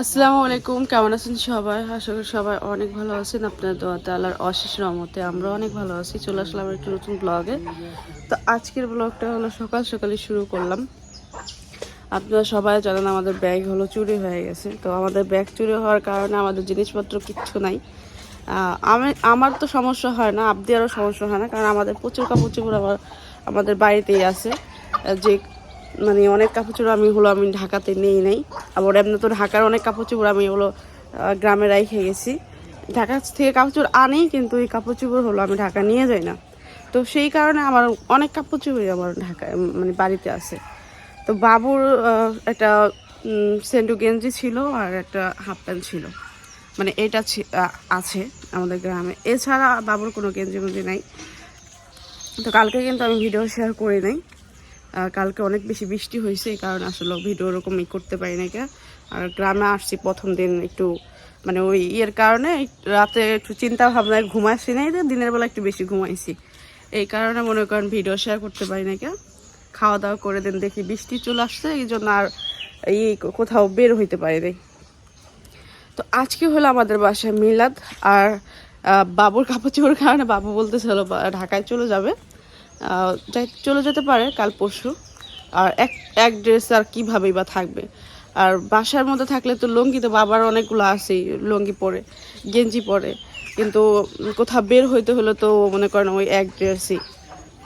আসসালামু আলাইকুম, কেমন আছেন সবাই? আশা করি সবাই অনেক ভালো আছেন। আপনার দোয়াতে আল্লাহর অশেষ রহমতে আমরা অনেক ভালো আছি। চলে আসলাম একটু নতুন ব্লগে তো আজকের ব্লগটা হলো সকাল সকালে শুরু করলাম। আপনারা সবাই জানেন আমাদের ব্যাগ হলো চুরি হয়ে গেছে। তো আমাদের ব্যাগ চুরি হওয়ার কারণে আমাদের জিনিসপত্র কিচ্ছু নাই। আমি, আমার তো সমস্যা হয় না আপনি আরও সমস্যা হয় না, কারণ আমাদের প্রচুর কাপড় চোপড় আমার আমাদের বাড়িতেই আছে। যে মানে অনেক কাপড় আমি হলো আমি ঢাকাতে নেই নাই। আবার এমনি তো ঢাকার অনেক কাপড় চোপড় আমি হলো গ্রামে রেখে গেছি। ঢাকা থেকে কাপড় চোপড় আনি, কিন্তু এই কাপড় চোপড় হলো আমি ঢাকা নিয়ে যাই না। তো সেই কারণে আমার অনেক কাপড় চোপড়ই আমার ঢাকায় মানে বাড়িতে আছে। তো বাবুর একটা সেন্টু গেঞ্জি ছিল আর একটা হাফ প্যান্ট ছিল। মানে এটা আছে আমাদের গ্রামে। এছাড়া বাবুর কোনো গেঞ্জি গুঞ্জি নাই। তো কালকে কিন্তু আমি ভিডিও শেয়ার করি নাই। কালকে অনেক বেশি বৃষ্টি হয়েছে, এই কারণে আসলে ভিডিও ওরকম ই করতে পারি না কে। আর গ্রামে আসছি প্রথম দিন একটু মানে ওই ইয়ের কারণে রাতে একটু চিন্তা ভাবনায় ঘুমাইছি তো দিনের বেলা একটু বেশি ঘুমাইছি। এই কারণে মনে করেন ভিডিও শেয়ার করতে পারি না কে। খাওয়া দাওয়া করে দেন, দেখি বৃষ্টি চলে আসছে, এই জন্য আর এই কোথাও বের হইতে পারি নাই। তো আজকে হলো আমাদের বাসায় মিলাদ, আর বাবুর কাপড় চোপড়ের কারণে বাবু বলতেছিল ঢাকায় চলে যাবে। চলে যেতে পারে কাল পরশু। আর এক এক ড্রেস আর কীভাবেই বা থাকবে। আর বাসার মধ্যে থাকলে তো লুঙ্গি তো বাবার অনেকগুলো আছেই, লুঙ্গি পরে, গেঞ্জি পরে। কিন্তু কোথাও বের হইতে হলে তো মনে করেন ওই এক ড্রেসই।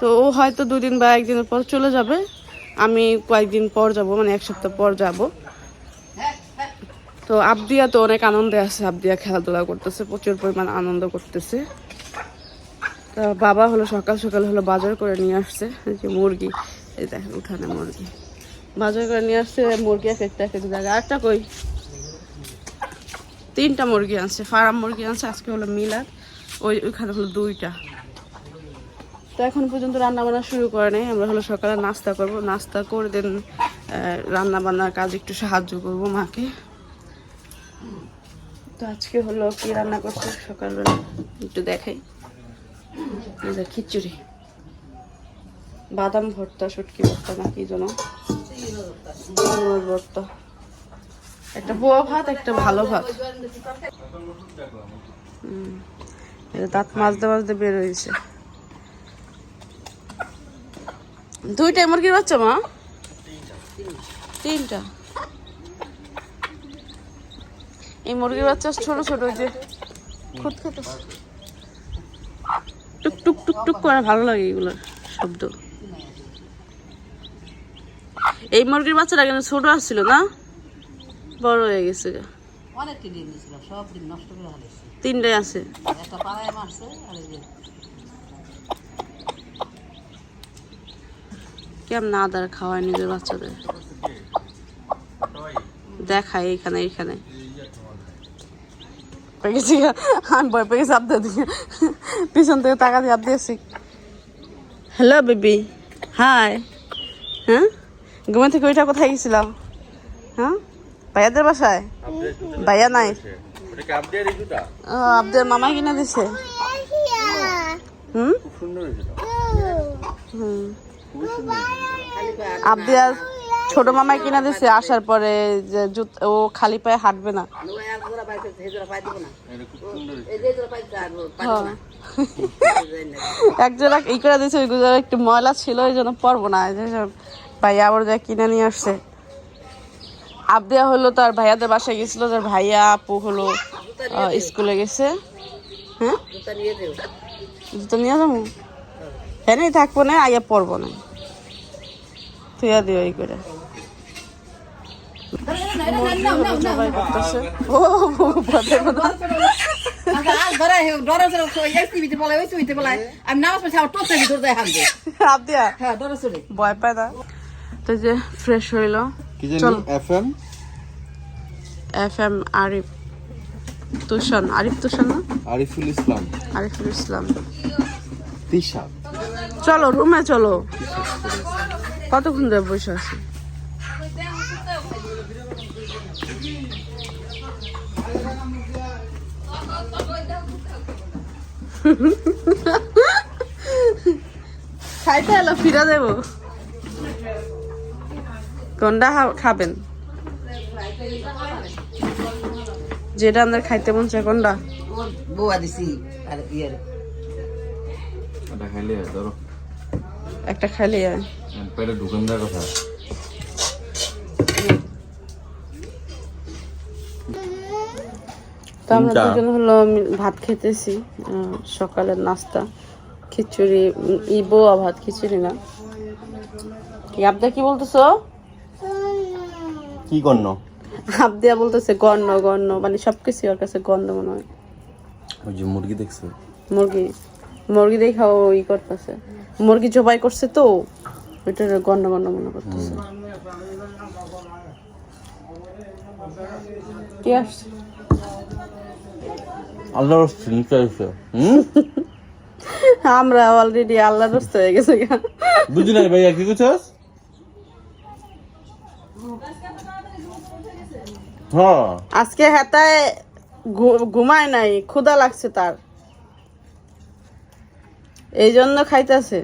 তো ও হয়তো দুদিন বা একদিনের পর চলে যাবে। আমি কয়েকদিন পর যাব মানে এক সপ্তাহ পর যাব। তো আবদিয়া তো অনেক আনন্দে আছে। আবদিয়া খেলাধুলা করতেছে, প্রচুর পরিমাণ আনন্দ করতেছে। বাবা হলো সকাল সকাল হলো বাজার করে নিয়ে আসছে। যে মুরগি, এই দেখেন উঠানে মুরগি। বাজার করে নিয়ে আসছে, মুরগি এক একটা এক একটা জায়গায়। একটা কই? তিনটা মুরগি আনছে, ফার্ম মুরগি আনছে, আজকে হলো মিলার ওই, ওইখানে হলো দুইটা। তো এখন পর্যন্ত রান্না বান্না শুরু করে নেই। আমরা হলো সকালে নাস্তা করব। নাস্তা করে দেন রান্না বান্নার কাজ একটু সাহায্য করব মাকে। তো আজকে হলো কি রান্না করছে? সকালবেলা একটু দেখাই। খিচুড়ি। বাদাম ভর্তা, শুটকি ভর্তা না কি যেন? ভর্তা। একটা বোয়া ভাত, একটা ভালো ভাত। দাঁত মাজতে মাজতে বের হয়েছে। দুইটাই মুরগির বাচ্চা, মা? তিনটা। এই মুরগির বাচ্চা ছোট ছোট যে খুদ খেতে টুক টুক টুক টুক করে ভালো লাগে এগুলোর শব্দ। এই মুরগির বাচ্চাটা কিন্তু ছোট আসছিল না? বড় হয়ে গেছে তিনটাই আছে। একটা পাড়ায় মারছে আর এই যে কেমন আদার খাওয়ায় নিজের বাচ্চাদের? দেখায় এইখানে এইখানে। পেয়ে গেছি আমি ভয় পেয়ে গেছি আপনার দিকে পিছন থেকে টাকা দিয়ে আপ দিয়েছি। হ্যালো বেবি হাই হ্যাঁ ঘুমে থেকে ওইটা কোথায় গেছিলাম? হ্যাঁ ভাইয়াদের বাসায়? ভাইয়া নাই। আপনাদের মামা কিনে দিছে। হুম? হুম। আবদিয়ার ছোট মামাই কিনা দিছে, আসার পরে যে ও খালি পায়ে হাঁটবে না। ওই হ্যাঁ। এক জোড়া ই করে দিয়েছে ওইগুলো একটু ময়লা ছিল, ওই জন্য পরবো না। ভাইয়া আবার যা কিনে নিয়ে আসছে। আবদিয়া হলো তার ভাইয়াদের বাসায় গেছিল, তার ভাইয়া আপু হলো স্কুলে গেছে। হ্যাঁ? জুতো নিয়ে যাব? হ্যাঁ থাকব না, আইয়া পরবো না। থুয়া দিও এই করে। ভয় পায় না তো যে ফ্রেশ হইল কি চল। জানি FM F M Arif Tushan Arif Tushan না? আরিফুল ইসলাম আরিফুল ইসলাম তিশা চলো রুমে চলো। কতক্ষণ ধরে বসে আছি? খাইতে এলো ফিরা দেব। কোনটা খাবেন। যেটা আমাদের খাইতে মন চায় কোনটা বুয়া দিছি আর ইয়ের এটা খাইলে একটা খাইলে। পেটে ঢুকান কথা তো আমরা দুজন হলো ভাত খেতেছি সকালের নাস্তা। খিচুড়ি ইবো ভাত খিচুড়ি না। কি আবদা কি বলতেছো? কি করন আবদিয়া বলতেছে গণ্য গণ্য। মানে সবকিছু ওর কাছে গন্ধ মনে হয়। ওই যে মুরগি দেখছ। মুরগি। মুরগি দেখা ও ই করতেছে। মুরগি জবাই করছে তো ওইটার গণ্য গণ্য মনে করতেছে। কি আসছে? আল্লাহর চিন্তা হয়েছে আমরা অলরেডি আল্লাহ রস্ত হয়ে গেছে। বুঝি নাই ভাইয়া কি করছস হ্যাঁ। আজকে হেতায় ঘুমায় নাই ক্ষুধা লাগছে তার। এই জন্য খাইতেছে।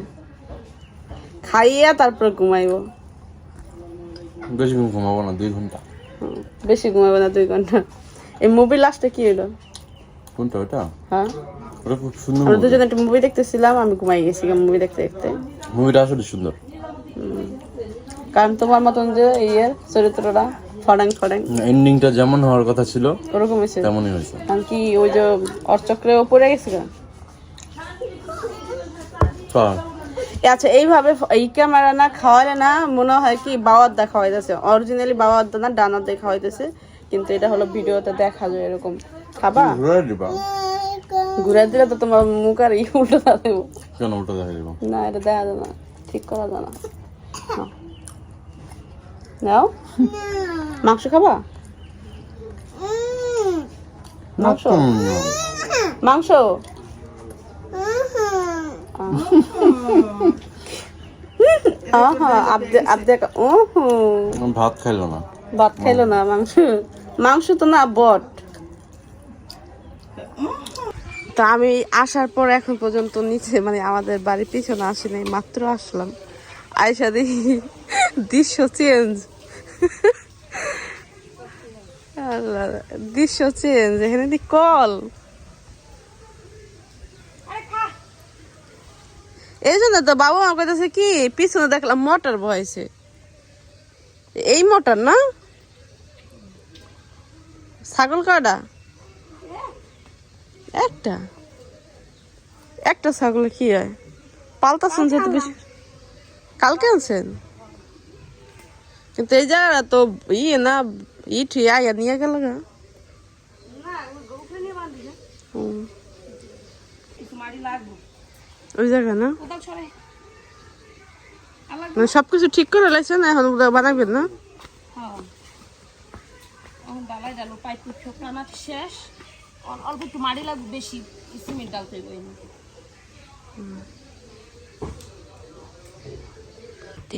খাইয়া তারপর ঘুমাইবো। বেশি ঘুমাবো না দুই ঘণ্টা। বেশি ঘুমাবে না দুই ঘণ্টা। এই মুভি লাস্টে কি হলো কোনটা ওটা হ্যাঁ। ওটা খুব সুন্দর আমরা দুজন একটা মুভি দেখতেছিলাম আমি ঘুমাই গেছি মুভি দেখতে দেখতে। মুভিটা আসলে সুন্দর। কারণ তোমার মতন যে ইয়ের চরিত্রটা ফডাং ফডাং। এন্ডিংটা যেমন হওয়ার কথা ছিল ওরকম হয়েছে। তেমনই হয়েছে। কারণ কি ওই যে অর্চক্রে পড়ে গেছে আচ্ছা এইভাবে এই ক্যামেরা না খাওয়ালে না মনে হয় কি বাবার দেখা খাওয়াইতেছে অরিজিনালি বাবার না ডানার দিয়ে খাওয়াইতেছে কিন্তু এটা হলো ভিডিওতে দেখা যায় এরকম। খাবা? ঘুরে দিবা। ঘুরে দিলে তো তোমার মুখ আর উল্টো দেবো। কেন ওটা দেখা দিব? না এটা দেখা যায় না। ঠিক করা যায় না। নাও। মাংস খাবা? মাংস? মাংস? ভাত খাইলো না। ভাত খাইলো না মাংস। মাংস তো না বট। তো আমি আসার পর এখন পর্যন্ত নিচে মানে আমাদের বাড়ির পিছনে আসি নাই মাত্র আসলাম। আয়সা দেখি দৃশ্য চেঞ্জ। আল্লাহ, দৃশ্য চেঞ্জ। এখানে দি কল। এই জন্য তো বাবু আমার কাছে কি, পিছনে দেখলাম মোটর বয়েছে এই মোটর না? ছাগল কয়টা? একটা? একটা ছাগল কি হয়? পালতা শুনছে তো বেশি? কালকে আনছেন? কিন্তু এই জায়গাটা তো ইয়ে না ই ঠিক আয়া নিয়ে গেল গা। হুম। ওই জায়গা না? মানে সবকিছু ঠিক করে লাইছেন এখন বানাবেন না? ডালো পাইপ শেষ। অল্প একটু মাটি লাগবে বেশি সিমেন্ট ডালতে হবে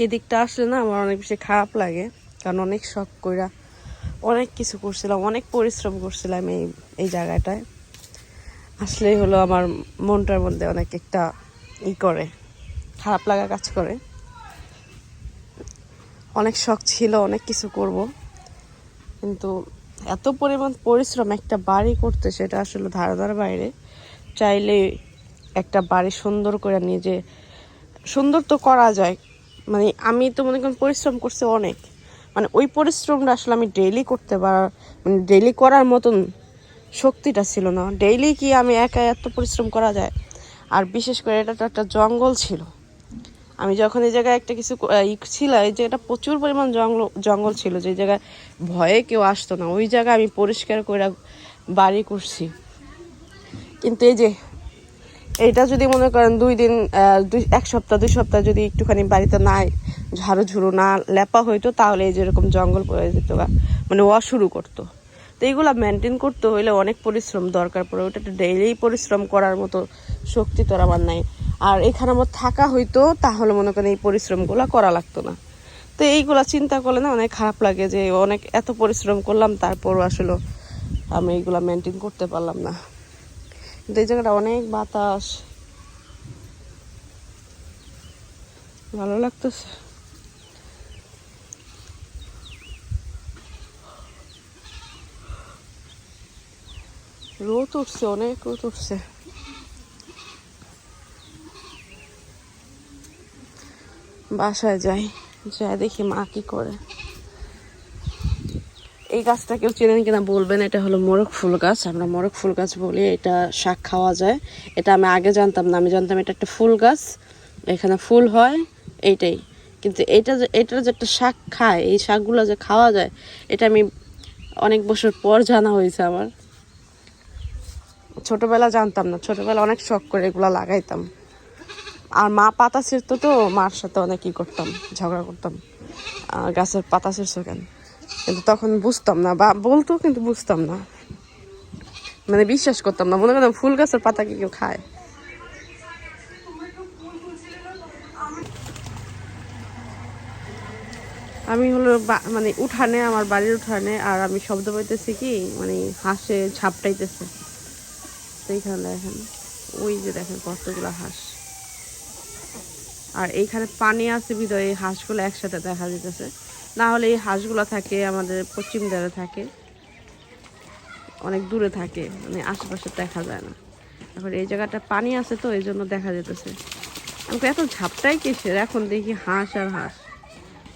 এদিকটা আসলে না আমার অনেক বেশি খারাপ লাগে, কারণ অনেক শখ কইরা অনেক কিছু করছিলাম, অনেক পরিশ্রম করছিলাম এই এই জায়গাটায়। আসলেই হলো আমার মনটার মধ্যে অনেক একটা ই করে, খারাপ লাগা কাজ করে। অনেক শখ ছিল, অনেক কিছু করব, কিন্তু এত পরিমাণ পরিশ্রম একটা বাড়ি করতে সেটা আসলে ধারণার বাইরে। চাইলে একটা বাড়ি সুন্দর করে নিজে, সুন্দর তো করা যায়। মানে আমি তো মনে করেন পরিশ্রম করছি অনেক। মানে ওই পরিশ্রমটা আসলে আমি ডেইলি করতে পারার মানে ডেইলি করার মতন শক্তিটা ছিল না। ডেইলি কি আমি একা এত পরিশ্রম করা যায়? আর বিশেষ করে এটা তো একটা জঙ্গল ছিল। আমি যখন এই জায়গায় একটা কিছু ছিল, এই জায়গাটা প্রচুর পরিমাণ জঙ্গল জঙ্গল ছিল, যে জায়গায় ভয়ে কেউ আসতো না। ওই জায়গায় আমি পরিষ্কার করে বাড়ি করছি। কিন্তু এই যে এটা যদি মনে করেন দুই দিন দুই, এক সপ্তাহ, দুই সপ্তাহ যদি একটুখানি বাড়িতে নাই, ঝাড়ু ঝুড়ু না লেপা হইতো, তাহলে এই যেরকম জঙ্গল পড়ে যেত মানে ওয়া শুরু করতো। তো এইগুলা মেনটেন করতে হইলে অনেক পরিশ্রম দরকার পড়ে। ওটা একটা ডেইলি পরিশ্রম করার মতো শক্তি তোর আমার নাই। আর এখানে আমার থাকা হইতো, তাহলে মনে করেন এই পরিশ্রমগুলো করা লাগতো না। তো এইগুলা চিন্তা করলে না অনেক খারাপ লাগে যে অনেক এত পরিশ্রম করলাম তারপরও আসলে আমি এইগুলা মেনটেন করতে পারলাম না। কিন্তু এই জায়গাটা অনেক বাতাস। ভালো লাগতেছে। রোদ উঠছে, অনেক রোদ উঠছে। বাসায় যাই যাই দেখি মা কি করে। এই গাছটা কেউ চেনেন কিনা বলবেন, এটা হলো মোরগ ফুল গাছ। আমরা মোরগ ফুল গাছ বলি, এটা শাক খাওয়া যায়। এটা আমি আগে জানতাম না, আমি জানতাম এটা একটা ফুল গাছ। এখানে ফুল হয়, এইটাই। কিন্তু এটা যে এটার যে একটা শাক খায়, এই শাকগুলো যে খাওয়া যায়, এটা আমি অনেক বছর পর জানা হয়েছে আমার। ছোটবেলা জানতাম না, ছোটবেলা অনেক শখ করে এগুলো লাগাইতাম। আর মা পাতা ছিঁড়তো তো, মার সাথে অনেক ই করতাম, ঝগড়া করতাম। গাছের পাতা ছিঁড়ছো কেন? কিন্তু তখন বুঝতাম না, বা বলতো কিন্তু বুঝতাম না। মানে বিশ্বাস করতাম না, মনে করতাম ফুল গাছের পাতা কি কেউ খায়। আমি হলো মানে উঠানে, আমার বাড়ির উঠানে, আর আমি শব্দ পাইতেছি কি মানে হাসে, ঝাপটাইতেছে। সেইখানে দেখেন, ওই যে দেখেন কতগুলো হাঁস। আর এইখানে পানি আছে বিদয় এই হাঁসগুলো একসাথে দেখা যেতেছে না হলে এই হাঁসগুলো থাকে, আমাদের পশ্চিম দ্বারে থাকে। অনেক দূরে থাকে মানে আশেপাশে দেখা যায় না। এখন এই জায়গাটা পানি আছে তো, এই জন্য দেখা যেতেছে আমাকে এত ঝাপটাই কিসের? এখন দেখি হাঁস আর হাঁস।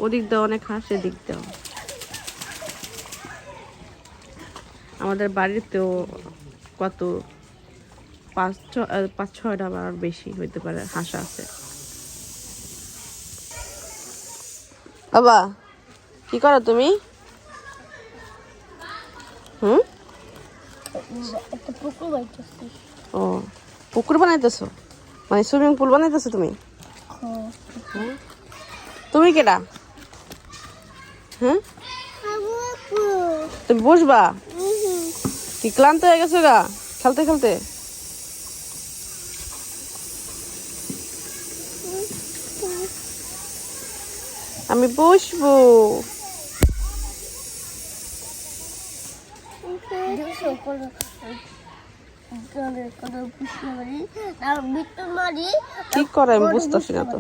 ওদিক দিয়ে অনেক হাঁস, এদিক দিয়েও। আমাদের বাড়িতেও কত পাঁচ ছ পাঁচ ছয়টা বা বেশি হইতে পারে হাঁস আছে। বাবা কি করো তুমি? হুম? পুকুর ও পুকুর বানাইতেছো? মানে সুইমিং পুল বানাইতেছো তুমি? হুম? তুমি কেডা? হ্যাঁ তুমি বসবা? কি ক্লান্ত হয়ে গেছো গা? খেলতে খেলতে? আমি বসবো। কি করে, আমি বুঝতেছি না তো।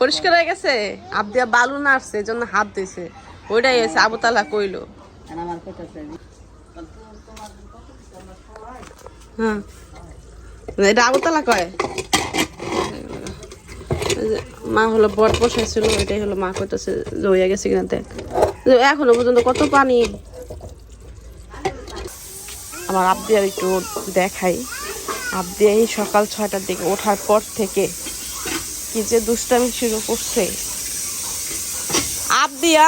পরিষ্কার হয়ে গেছে? আবদিয়া বালু নাড়ছে এই জন্য হাত দিয়েছে ওইটাই এসে আবুতালা কইলো। হ্যাঁ। এটা আবুতালা কয়? মা হলো বট বসাইছিল এটাই হলো মা কইতেছে জড়িয়ে গেছে কিনা দেখ। এখনও পর্যন্ত কত পানি। আমার আবদিয়ার একটু দেখাই। আবদিয়া এই সকাল ছয়টার দিকে ওঠার পর থেকে কি যে দুষ্টামি শুরু করছে। আবদিয়া,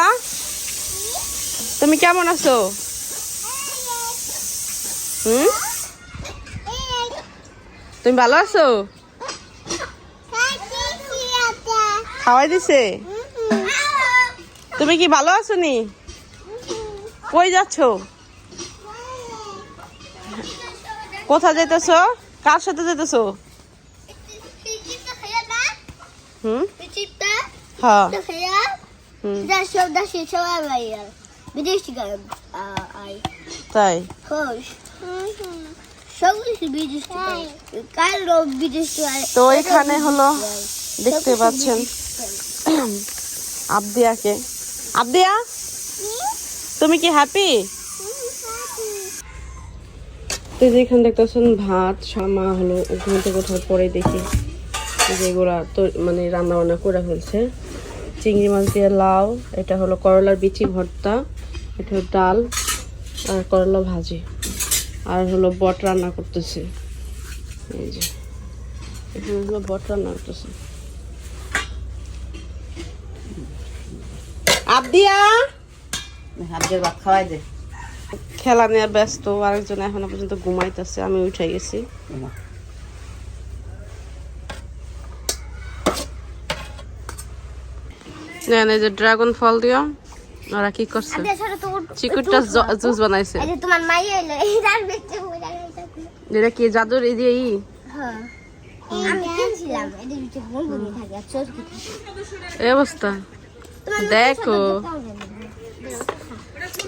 তুমি কেমন আছো? হুম? তুমি ভালো আছো? খাওয়াই দিছে? তুমি কি ভালো আছো নি? কই যাচ্ছ? কোথায় যেতেছো কার সাথে যেতেছো হ্যাঁ। তো এখানে হলো দেখতে পাচ্ছেন। আবদিয়াকে। আবদিয়া? তুমি কি হ্যাপি তো যেখানে দেখতেছেন ভাত সামা হলো ঘুম থেকে ওঠার পরে দেখি যেগুলা তো মানে রান্না বান্না করে ফেলছে। চিংড়ি মাছ দিয়ে লাউ, এটা হলো করলার বিচি ভর্তা, এটা ডাল আর করলা ভাজি। আর হলো বট রান্না করতেছে। এই যে, এখানে হলো বট রান্না করতেছে। আবদিয়া? হাতের ভাত খাওয়াই দে। খেলা নিয়ে ব্যস্ত আরেকজন এখনও পর্যন্ত ঘুমাইতেছে আমি উঠে গেছি। নেন এই যে ড্রাগন ফল দিও ওরা কি করছে? চিকুরটা জুস বানাইছে। এই তোমার মাই এলো এটা কি জাদুর? এই যে ই হ্যাঁ। এই অবস্থা। দেখো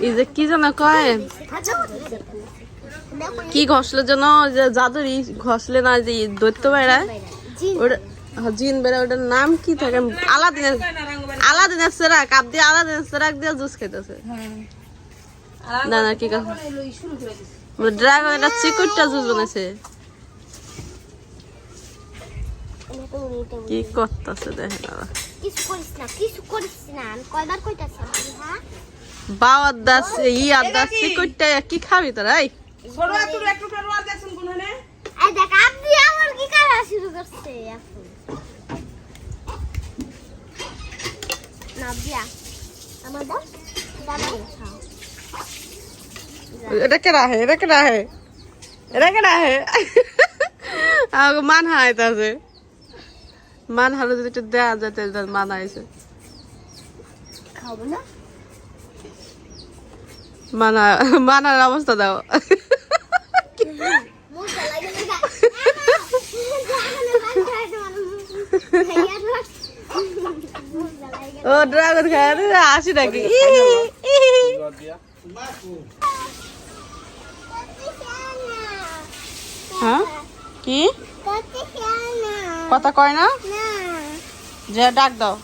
এই যে কি যেন কয় কি ঘষলে যেন জাদুর ঘষলে না যে দৈত্য বেড়ায় ওটা জিন বেড়া ওটার নাম কি থাকে আলাদিনের আলাদিনের সেরাক আপ দিয়ে আলাদিনের সেরাক দিয়ে জুস খেতেছে না না কি কথা ড্রাগন এটা চিকুরটা জুস বানাইছে কি করতেছে দেখেন ওরা। কিছু করিস না কিছু করিস না। আমি কয়বার কইতাছি হ্যাঁ? বাবার দাস ই আদাস চিকুরটা কি খাবি তোরা এই? এই দেখ আপনি আমার কি করা শুরু করছে এখন? না বিয়া আমার দাও দাও খাও। এটা কে রাহে এটা কে রাহে এটা কে রাহে আমাকে মান হাইতাছে মান হারো যদি একটু দেয়া যায় তাহলে মান খাব না? মানা মানার অবস্থা দাও। ও ড্রাগন খায় আসি নাকি। হ্যাঁ? কি? কথা কয় না। যে ডাক দাও।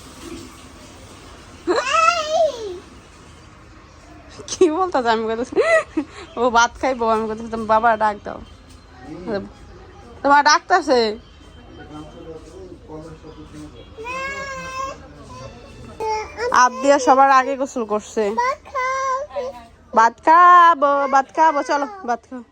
কি বলতো আমি ও ভাত খাইবো, আমি তুমি বাবা ডাক দাও। তোমার ডাকতেছে আপ দিয়া সবার আগে গোসল করছে। ভাত খাব ভাত খাব, চলো, ভাত খাও।